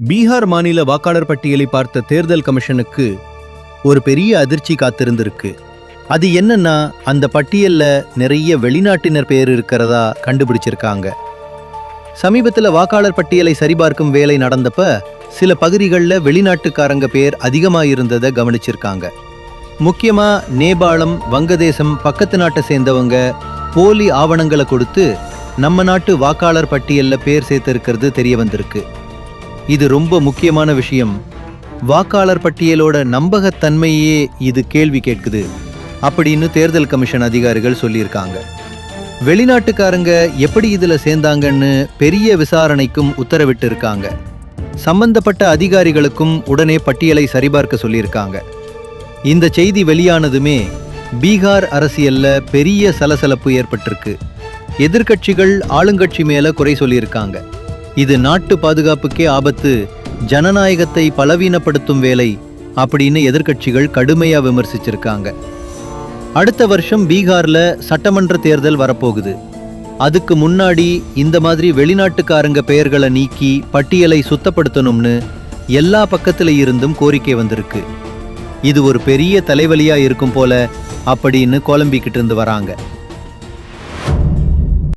பீகார் மாநில வாக்காளர் பட்டியலை பார்த்த தேர்தல் கமிஷனுக்கு ஒரு பெரிய அதிர்ச்சி காத்திருந்திருக்கு. அது என்னன்னா அந்த பட்டியலில் நிறைய வெளிநாட்டினர் பேர் இருக்கிறதா கண்டுபிடிச்சிருக்காங்க. சமீபத்தில் வாக்காளர் பட்டியலை சரிபார்க்கும் வேலை நடந்தப்ப சில பகுதிகளில் வெளிநாட்டுக்காரங்க பேர் அதிகமாக இருந்ததை கவனிச்சிருக்காங்க. முக்கியமாக நேபாளம் வங்கதேசம் பக்கத்து நாட்டை சேர்ந்தவங்க போலி ஆவணங்களை கொடுத்து நம்ம நாட்டு வாக்காளர் பட்டியலில் பேர் சேர்த்திருக்கிறது தெரிய வந்திருக்கு. இது ரொம்ப முக்கியமான விஷயம். வாக்காளர் பட்டியலோட நம்பகத்தன்மையே இது கேள்வி கேட்குது. அப்படின்னு தேர்தல் கமிஷன் அதிகாரிகள் சொல்லியிருக்காங்க. வெளிநாட்டுக்காரங்க எப்படி இதில் சேர்ந்தாங்கன்னு பெரிய விசாரணைக்கும் உத்தரவிட்டு இருக்காங்க சம்பந்தப்பட்ட அதிகாரிகளுக்கும் உடனே பட்டியலை சரிபார்க்க சொல்லியிருக்காங்க. இந்த செய்தி வெளியானதுமே பீகார் அரசியல்ல பெரிய சலசலப்பு ஏற்பட்டிருக்கு. எதிர்க்கட்சிகள் ஆளுங்கட்சி மேல குறை சொல்லியிருக்காங்க. இது நாட்டு பாதுகாப்புக்கே ஆபத்து ஜனநாயகத்தை பலவீனப்படுத்தும் வேலை அப்படின்னு எதிர்க்கட்சிகள் கடுமையாக விமர்சிச்சிருக்காங்க. அடுத்த வருஷம் பீகாரில் சட்டமன்ற தேர்தல் வரப்போகுது. அதுக்கு முன்னாடி இந்த மாதிரி வெளிநாட்டுக்காரங்க பெயர்களை நீக்கி பட்டியலை சுத்தப்படுத்தணும்னு எல்லா பக்கத்தில் இருந்தும் கோரிக்கை வந்திருக்கு. இது ஒரு பெரிய தலைவலியாக இருக்கும் போல அப்படின்னு குழம்பிக்கிட்டு இருந்து வராங்க.